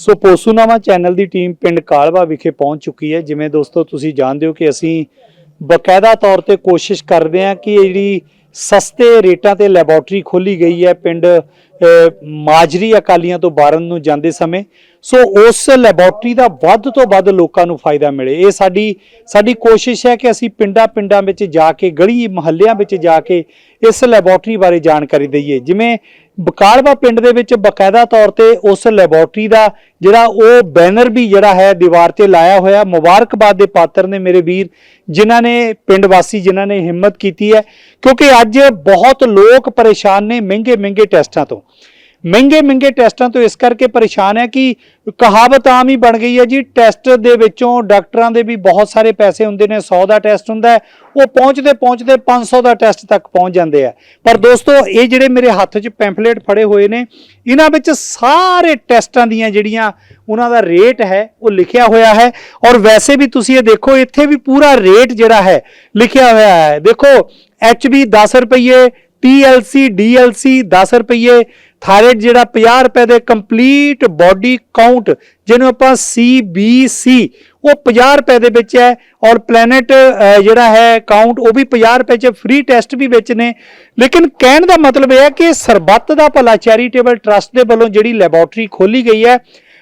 ਸੋ ਪੋਸੂਨਾਮਾ channel ਦੀ team ਪਿੰਡ ਕਾਲਵਾ ਵਿਖੇ ਪਹੁੰਚ ਚੁੱਕੀ ਹੈ। ਜਿਵੇਂ ਦੋਸਤੋ, ਤੁਸੀਂ ਜਾਣਦੇ ਹੋ ਕਿ ਅਸੀਂ ਬਕਾਇਦਾ ਤੌਰ ਤੇ ਕੋਸ਼ਿਸ਼ ਕਰਦੇ ਹਾਂ ਕਿ ਜਿਹੜੀ ਸਸਤੇ ਰੇਟਾਂ ਤੇ ਲੈਬੋਰਟਰੀ ਖੋਲੀ ਗਈ ਹੈ ਪਿੰਡ ਮਾਜਰੀ ਅਕਾਲੀਆਂ ਤੋਂ ਬਾਰਨ ਨੂੰ ਜਾਂਦੇ ਸਮੇਂ। ਸੋ ਉਸ ਲੈਬੋਰਟਰੀ ਦਾ ਵੱਧ ਤੋਂ ਵੱਧ ਲੋਕਾਂ ਨੂੰ ਫਾਇਦਾ ਮਿਲੇ। ਇਹ ਸਾਡੀ ਸਾਡੀ ਕੋਸ਼ਿਸ਼ ਹੈ ਕਿ ਅਸੀਂ ਪਿੰਡਾਂ ਪਿੰਡਾਂ ਵਿੱਚ ਜਾ ਕੇ, ਗਲੀ, ਮੁਹੱਲਿਆਂ ਵਿੱਚ ਜਾ ਕੇ ਇਸ ਲੈਬੋਰਟਰੀ ਬਾਰੇ ਜਾਣਕਾਰੀ ਦਈਏ। ਜਿਵੇਂ ਬਕਾਲਵਾ ਪਿੰਡ ਦੇ ਵਿੱਚ ਬਕਾਇਦਾ ਤੌਰ ਤੇ ਉਸ ਲੈਬੋਰਟਰੀ ਦਾ ਜਿਹੜਾ ਉਹ ਬੈਨਰ ਵੀ ਜਿਹੜਾ ਹੈ ਦੀਵਾਰ ਤੇ ਲਾਇਆ ਹੋਇਆ, ਮੁਬਾਰਕਬਾਦ ਦੇ ਪਾਤਰ ਨੇ ਮੇਰੇ ਵੀਰ, ਜਿਨ੍ਹਾਂ ਨੇ ਪਿੰਡ ਵਾਸੀ ਜਿਨ੍ਹਾਂ ਨੇ ਹਿੰਮਤ ਕੀਤੀ ਹੈ, ਕਿਉਂਕਿ ਅੱਜ ਬਹੁਤ ਲੋਕ ਪਰੇਸ਼ਾਨ ਨੇ ਮਹਿੰਗੇ ਮਹਿੰਗੇ ਟੈਸਟਾਂ ਤੋਂ। ਮਹਿੰਗੇ ਮਹਿੰਗੇ ਟੈਸਟਾਂ ਤੋਂ ਇਸ ਕਰਕੇ ਪਰੇਸ਼ਾਨ ਹੈ ਕਿ ਕਹਾਵਤ ਆਮ ਹੀ ਬਣ ਗਈ ਹੈ ਜੀ। ਟੈਸਟ ਦੇ ਵਿੱਚੋਂ ਡਾਕਟਰਾਂ ਦੇ ਵੀ ਬਹੁਤ ਸਾਰੇ ਪੈਸੇ ਹੁੰਦੇ ਨੇ 100 ਦਾ ਟੈਸਟ ਹੁੰਦਾ ਉਹ ਪਹੁੰਚਦੇ ਪਹੁੰਚਦੇ 500 ਦਾ ਟੈਸਟ ਤੱਕ ਪਹੁੰਚ ਜਾਂਦੇ ਆ। ਪਰ ਦੋਸਤੋ, ਇਹ ਜਿਹੜੇ ਮੇਰੇ ਹੱਥ 'ਚ ਪੈਂਫਲੇਟ ਫੜੇ ਹੋਏ ਨੇ, ਇਹਨਾਂ ਵਿੱਚ ਸਾਰੇ ਟੈਸਟਾਂ ਦੀਆਂ ਜਿਹੜੀਆਂ ਉਹਨਾਂ ਦਾ ਰੇਟ ਹੈ, ਉਹ ਲਿਖਿਆ ਹੋਇਆ ਹੈ। ਔਰ ਵੈਸੇ ਵੀ ਤੁਸੀਂ ਇਹ ਦੇਖੋ, ਇੱਥੇ ਵੀ ਪੂਰਾ ਰੇਟ ਜਿਹੜਾ ਹੈ, ਲਿਖਿਆ ਹੋਇਆ ਹੈ। ਦੇਖੋ HB 10 ਰੁਪਏ TLC DLC 10 ਰੁਪਏ ਥਾਇਰਾਇਡ ਜਿਹੜਾ 50 ਰੁਪਏ ਦੇ ਕੰਪਲੀਟ ਬਾਡੀ ਕਾਊਂਟ, ਜਿਹਨੂੰ ਆਪਾਂ CBC ਉਹ 50 ਰੁਪਏ ਦੇ ਵਿੱਚ ਹੈ ਔਰ ਪਲੈਨਟ ਜਿਹੜਾ ਹੈ ਕਾਊਂਟ, ਉਹ ਵੀ 50 ਰੁਪਏ ਚ, ਫ੍ਰੀ ਟੈਸਟ ਵੀ ਵਿੱਚ ਨੇ। ਲੇਕਿਨ ਕਹਿਣ ਦਾ ਮਤਲਬ ਇਹ ਹੈ ਕਿ ਸਰਬੱਤ ਦਾ ਭਲਾ ਚੈਰੀਟੇਬਲ ਟਰਸਟ ਦੇ ਵੱਲੋਂ ਜਿਹੜੀ ਲੈਬੋਰਟਰੀ ਖੋਲੀ ਗਈ ਹੈ,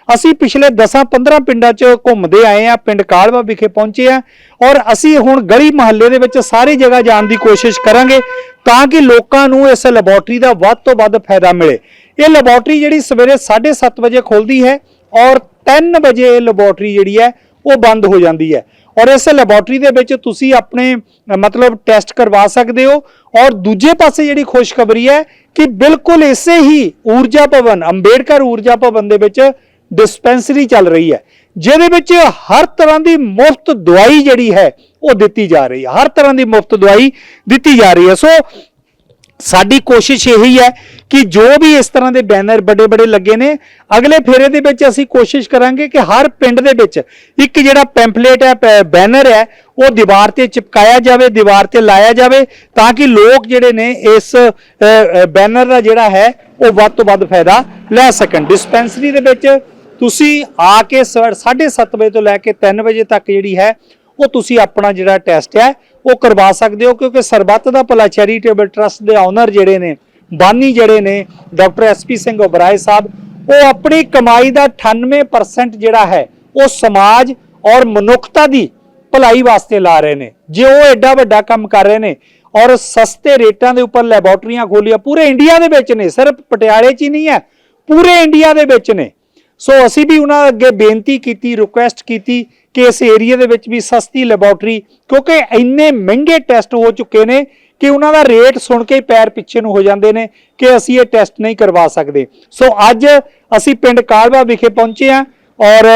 ਅਸੀਂ ਪਿਛਲੇ 10-15 ਪਿੰਡਾਂ 'ਚ ਘੁੰਮਦੇ ਆਏ ਆ ਪਿੰਡ ਕਾਲਵਾ ਵਿਖੇ ਪਹੁੰਚੇ ਆ ਔਰ ਅਸੀਂ ਹੁਣ ਗਲੀ ਮੁਹੱਲੇ ਦੇ ਵਿੱਚ ਸਾਰੀ ਜਗ੍ਹਾ ਜਾਣ ਦੀ ਕੋਸ਼ਿਸ਼ ਕਰਾਂਗੇ। ਤਾਂ ਕਿ ਲੋਕਾਂ ਨੂੰ ਇਸ ਲੈਬੋਰਟਰੀ ਦਾ ਵੱਧ ਤੋਂ ਵੱਧ ਫਾਇਦਾ ਮਿਲੇ। ਇਹ ਲੈਬੋਰਟਰੀ ਜਿਹੜੀ ਸਵੇਰੇ 7:30 ਵਜੇ ਖੁੱਲਦੀ ਹੈ ਔਰ 3 ਵਜੇ ਇਹ ਲੈਬੋਰਟਰੀ ਜਿਹੜੀ ਹੈ ਉਹ ਬੰਦ ਹੋ ਜਾਂਦੀ ਹੈ। ਔਰ ਇਸ ਲੈਬੋਰਟਰੀ ਦੇ ਵਿੱਚ ਤੁਸੀਂ ਆਪਣੇ, ਮਤਲਬ ਟੈਸਟ ਕਰਵਾ ਸਕਦੇ ਹੋ ਔਰ ਦੂਜੇ ਪਾਸੇ ਜਿਹੜੀ ਖੁਸ਼ਖਬਰੀ ਹੈ ਕਿ ਬਿਲਕੁਲ ਇਸੇ ਹੀ ਊਰਜਾ ਭਵਨ, ਅੰਬੇਡਕਰ ਊਰਜਾ ਭਵਨ ਦੇ ਵਿੱਚ ਡਿਸਪੈਂਸਰੀ ਚੱਲ ਰਹੀ ਹੈ, ਜਿਹਦੇ ਵਿੱਚ ਹਰ ਤਰ੍ਹਾਂ ਦੀ ਮੁਫਤ ਦਵਾਈ ਜਿਹੜੀ ਹੈ, ਉਹ ਦਿੱਤੀ ਜਾ ਰਹੀ ਹੈ। ਹਰ ਤਰ੍ਹਾਂ ਦੀ ਮੁਫਤ ਦਵਾਈ ਦਿੱਤੀ ਜਾ ਰਹੀ ਹੈ। ਸੋ ਸਾਡੀ ਕੋਸ਼ਿਸ਼ ਇਹੀ ਹੈ ਕਿ ਜੋ ਵੀ ਇਸ ਤਰ੍ਹਾਂ ਦੇ ਬੈਨਰ ਵੱਡੇ ਵੱਡੇ ਲੱਗੇ ਨੇ, ਅਗਲੇ ਫੇਰੇ ਦੇ ਵਿੱਚ ਅਸੀਂ ਕੋਸ਼ਿਸ਼ ਕਰਾਂਗੇ ਕਿ ਹਰ ਪਿੰਡ ਦੇ ਵਿੱਚ ਇੱਕ ਜਿਹੜਾ ਪੈਂਫਲੇਟ ਹੈ, ਪੈ- ਬੈਨਰ ਹੈ, ਉਹ ਦੀਵਾਰ ਤੇ ਚਿਪਕਾਇਆ ਜਾਵੇ, ਦੀਵਾਰ ਤੇ ਲਾਇਆ ਜਾਵੇ, ਤਾਂ ਕਿ ਲੋਕ ਜਿਹੜੇ ਨੇ ਇਸ ਬੈਨਰ ਦਾ ਜਿਹੜਾ ਹੈ, ਉਹ ਵੱਧ ਤੋਂ ਵੱਧ ਫਾਇਦਾ ਲੈ ਸਕਣ। ਡਿਸਪੈਂਸਰੀ ਦੇ ਵਿੱਚ ਤੁਸੀਂ ਆ ਕੇ 7:30 ਵਜੇ ਤੋਂ ਲੈ ਕੇ 3 ਵਜੇ ਤੱਕ ਜਿਹੜੀ ਹੈ, ਉਹ ਤੁਸੀਂ ਆਪਣਾ ਜਿਹੜਾ ਟੈਸਟ ਹੈ, ਉਹ ਕਰਵਾ ਸਕਦੇ ਹੋ, ਕਿਉਂਕਿ ਸਰਬੱਤ ਦਾ ਭਲਾ ਚੈਰੀਟੇਬਲ ਟਰਸਟ ਦੇ ਓਨਰ ਜਿਹੜੇ ਨੇ, ਬਾਨੀ ਜਿਹੜੇ ਨੇ, ਡਾਕਟਰ ਐਸਪੀ ਸਿੰਘ ਓਬਰਾਏ ਸਾਹਿਬ, ਉਹ ਆਪਣੀ ਕਮਾਈ ਦਾ 98% ਜਿਹੜਾ ਹੈ, ਉਹ ਸਮਾਜ ਔਰ ਮਨੁੱਖਤਾ ਦੀ ਭਲਾਈ ਵਾਸਤੇ ਲਾ ਰਹੇ ਨੇ। ਜੇ ਉਹ ਐਡਾ ਵੱਡਾ ਕੰਮ ਕਰ ਰਹੇ ਨੇ ਔਰ ਸਸਤੇ ਰੇਟਾਂ ਦੇ ਉੱਪਰ ਲੈਬੋਰਟਰੀਆਂ ਖੋਲੀਆਂ, ਪੂਰੇ ਇੰਡੀਆ ਦੇ ਵਿੱਚ ਨੇ, ਸਿਰਫ ਪਟਿਆਲੇ 'ਚ ਹੀ ਨਹੀਂ ਹੈ, ਪੂਰੇ ਇੰਡੀਆ ਦੇ ਵਿੱਚ ਨੇ। ਸੋ ਅਸੀਂ ਵੀ ਉਹਨਾਂ ਅੱਗੇ ਬੇਨਤੀ ਕੀਤੀ ਰਿਕੁਐਸਟ ਕੀਤੀ ਕਿ ਇਸ ਏਰੀਆ ਦੇ ਵਿੱਚ ਵੀ ਸਸਤੀ ਲੈਬੋਰਟਰੀ ਕਿਉਂਕਿ ਇੰਨੇ ਮਹਿੰਗੇ ਟੈਸਟ ਹੋ ਚੁੱਕੇ ਨੇ ਕਿ ਉਹਨਾਂ ਦਾ ਰੇਟ ਸੁਣ ਕੇ ਪੈਰ ਪਿੱਛੇ ਨੂੰ ਹੋ ਜਾਂਦੇ ਨੇ ਕਿ ਅਸੀਂ ਇਹ ਟੈਸਟ ਨਹੀਂ ਕਰਵਾ ਸਕਦੇ। ਸੋ ਅੱਜ ਅਸੀਂ ਪਿੰਡ ਕਾਲਵਾ ਵਿਖੇ ਪਹੁੰਚੇ ਹਾਂ ਔਰ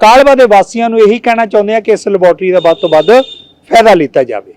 ਕਾਲਵਾ ਦੇ ਵਾਸੀਆਂ ਨੂੰ ਇਹੀ ਕਹਿਣਾ ਚਾਹੁੰਦੇ ਹਾਂ ਕਿ ਇਸ ਲੈਬੋਰਟਰੀ ਦਾ ਵੱਧ ਤੋਂ ਵੱਧ ਫਾਇਦਾ ਲਿੱਤਾ ਜਾਵੇ।